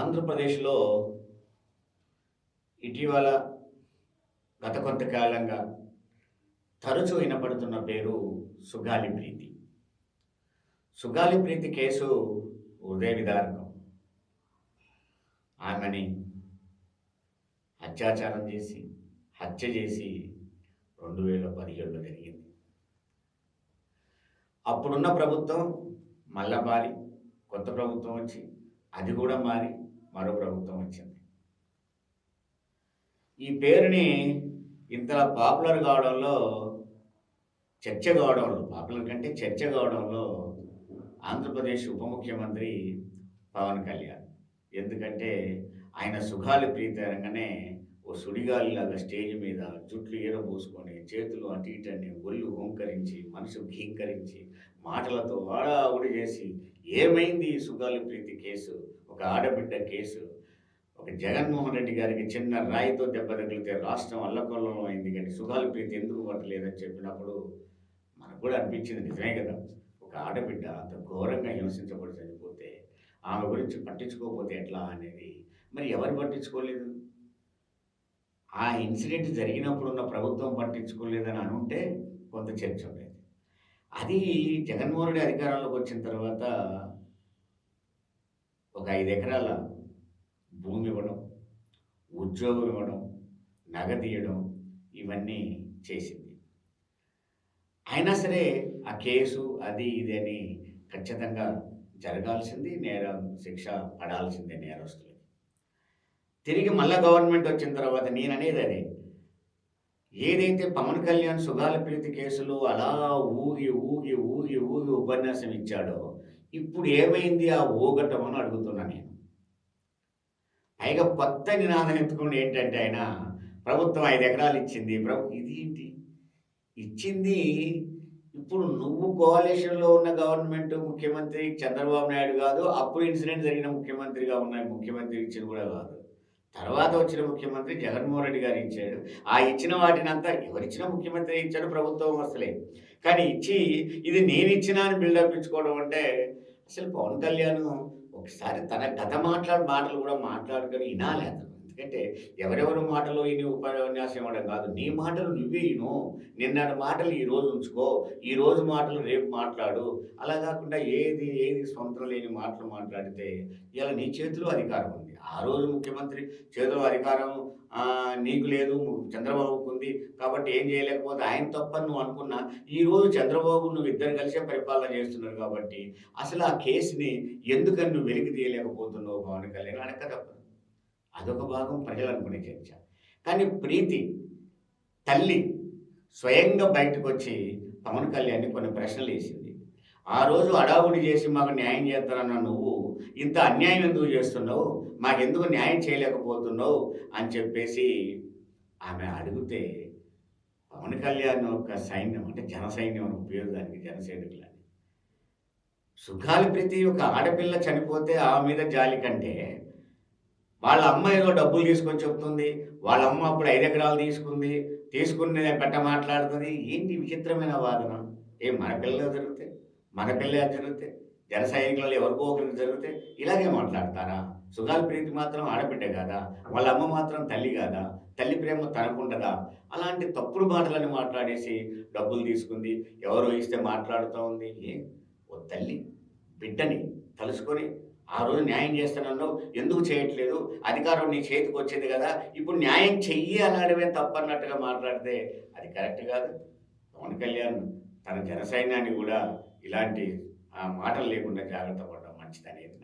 ఆంధ్రప్రదేశ్లో ఇటీవల గత కొంతకాలంగా తరచూ వినపడుతున్న పేరు సుగాలి ప్రీతి. సుగాలి ప్రీతి కేసు ఉదయ విధారకం ఆమెని అత్యాచారం చేసి హత్య చేసి రెండు వేల పదిహేడులో జరిగింది. అప్పుడున్న ప్రభుత్వం మళ్ళా మారి కొత్త ప్రభుత్వం వచ్చి అది కూడా మారి మరో ప్రభుత్వం వచ్చింది. ఈ పేరుని ఇంతలా పాపులర్ కావడంలో చర్చ కావడంలో పాపులర్ కంటే చర్చ కావడంలో ఆంధ్రప్రదేశ్ ఉప ముఖ్యమంత్రి పవన్ కళ్యాణ్. ఎందుకంటే ఆయన సుఖాలు ప్రీతరంగానే ఓ సుడిగాలిలాగా స్టేజ్ మీద జుట్లు ఏరబోసుకొని చేతులు అటు ఇటు అని ఒళ్ళు హోంకరించి మనసు ఘీంకరించి మాటలతో ఆడావుడి చేసి ఏమైంది ఈ సుగాలి ప్రీతి కేసు? ఒక ఆడబిడ్డ కేసు. ఒక జగన్మోహన్ రెడ్డి గారికి చిన్న రాయితో దెబ్బ తగిలితే రాష్ట్రం అల్లకొల్లం అయింది కానీ సుగాలి ప్రీతి ఎందుకు పట్టలేదని చెప్పినప్పుడు మనకు కూడా అనిపించింది నిజమే కదా. ఒక ఆడబిడ్డ అంత ఘోరంగా హింసించబడి చనిపోతే ఆమె గురించి పట్టించుకోకపోతే ఎట్లా అనేది మరి ఎవరు పట్టించుకోలేదు? ఆ ఇన్సిడెంట్ జరిగినప్పుడు ఉన్న ప్రభుత్వం పట్టించుకోలేదని అనుంటే కొంత చర్చ ఉండేది. అది జగన్మోహన్ రెడ్డి అధికారంలోకి వచ్చిన తర్వాత ఒక ఐదు ఎకరాల భూమి ఇవ్వడం ఉద్యోగం ఇవ్వడం నగదు ఇవ్వడం ఇవన్నీ చేసింది. అయినా సరే ఆ కేసు అది ఇది అని ఖచ్చితంగా జరగాల్సింది నేరం శిక్ష పడాల్సిందే నేరస్తులకి. తిరిగి మళ్ళా గవర్నమెంట్ వచ్చిన తర్వాత నేను అదే. ఏదైతే పవన్ కళ్యాణ్ సుగాల ప్రీతి కేసులో అలా ఊగి ఊగి ఊగి ఊగి ఉపన్యాసం ఇచ్చాడో ఇప్పుడు ఏమైంది ఆ ఊగటం అని అడుగుతున్నా నేను. పైగా కొత్త నినాదం ఎత్తుకుంటే ఏంటంటే ఆయన ప్రభుత్వం ఐదు ఎకరాలు ఇచ్చింది. ప్రభు ఇదేంటి? ఇచ్చింది ఇప్పుడు నువ్వు కోalitionలో ఉన్న గవర్నమెంట్ ముఖ్యమంత్రి చంద్రబాబు నాయుడు కాదు అప్పుడు ఇన్సిడెంట్ జరిగిన ముఖ్యమంత్రిగా ఉన్న ముఖ్యమంత్రి ఇచ్చింది కూడా కాదు. తర్వాత వచ్చిన ముఖ్యమంత్రి జగన్మోహన్ రెడ్డి గారు ఇచ్చాడు. ఆ ఇచ్చిన వాటినంతా ఎవరిచ్చిన ముఖ్యమంత్రి ఇచ్చాడు ప్రభుత్వం అసలే. కానీ ఇచ్చి ఇది నేను ఇచ్చినా అని బిల్డప్ ఇచ్చుకోవడం అంటే అసలు పవన్ కళ్యాణ్ ఒకసారి తన గత మాట్లాడు మాటలు కూడా మాట్లాడుకొని వినాలి అతను. ఎందుకంటే ఎవరెవరి మాటలు ఇని ఉపన్యాసం ఇవ్వడం కాదు. నీ మాటలు నువ్వే ఇను నిన్నటి మాటలు ఈ రోజు ఉంచుకో. ఈ రోజు మాటలు రేపు మాట్లాడు. అలా కాకుండా ఏది ఏది సొంతం లేని మాటలు మాట్లాడితే ఇలా నీ చేతిలో అధికారం ఉంది. ఆ రోజు ముఖ్యమంత్రి చేతిలో అధికారం నీకు లేదు చంద్రబాబుకు ఉంది. కాబట్టి ఏం చేయలేకపోతే ఆయన తప్పని నువ్వు అనుకున్నా ఈరోజు చంద్రబాబు నువ్వు ఇద్దరు కలిసే పరిపాలన చేస్తున్నారు కాబట్టి అసలు ఆ కేసుని ఎందుకని నువ్వు వెలికి తీయలేకపోతున్నావు పవన్ కళ్యాణ్? అనక తప్పదు అదొక భాగం ప్రజలు అనుకునే చర్చ. కానీ ప్రీతి తల్లి స్వయంగా బయటకు వచ్చి పవన్ కళ్యాణ్ని కొన్ని ప్రశ్నలు వేసింది. ఆ రోజు అడావుడి చేసి మాకు న్యాయం చేస్తానన్న నువ్వు ఇంత అన్యాయం ఎందుకు చేస్తున్నావు? మాకెందుకు న్యాయం చేయలేకపోతున్నావు? అని చెప్పేసి ఆమె అడిగితే పవన్ కళ్యాణ్ ఒక సైన్యం అంటే జన సైన్యం అని పేరు దానికి సుఖాలి ప్రీతి ఒక ఆడపిల్ల చనిపోతే ఆ మీద జాలి కంటే వాళ్ళ అమ్మ ఏదో డబ్బులు తీసుకొని చెప్తుంది వాళ్ళ అమ్మ అప్పుడు ఐదు ఎకరాలు తీసుకుంది తీసుకుని పెట్ట మాట్లాడుతుంది. ఏంటి విచిత్రమైన వాదన? ఏ మన పిల్లలు జరిగితే మన పిల్ల జరిగితే జన సైనికులలో ఎవరికో ఒకరికి జరిగితే ఇలాగే మాట్లాడతారా? సుగాల్ ప్రీతి మాత్రం ఆడబిడ్డ కాదా? వాళ్ళ అమ్మ మాత్రం తల్లి కాదా? తల్లి ప్రేమ తనకుండదా అలాంటి తప్పుడు మాటలని మాట్లాడేసి డబ్బులు తీసుకుంది ఎవరో ఇస్తే మాట్లాడుతూ ఉంది ఏ? ఓ తల్లి బిడ్డని తలుసుకొని ఆ రోజు న్యాయం చేస్తానన్నావు ఎందుకు చేయట్లేదు? అధికారం నీ చేతికి వచ్చింది కదా ఇప్పుడు న్యాయం చెయ్యి అనడమే తప్పన్నట్టుగా మాట్లాడితే అది కరెక్ట్ కాదు. పవన్ కళ్యాణ్ తన జనసైన్యాన్ని కూడా ఇలాంటి ఆ మాటలు లేకుండా జాగ్రత్త పడడం మంచిదనేది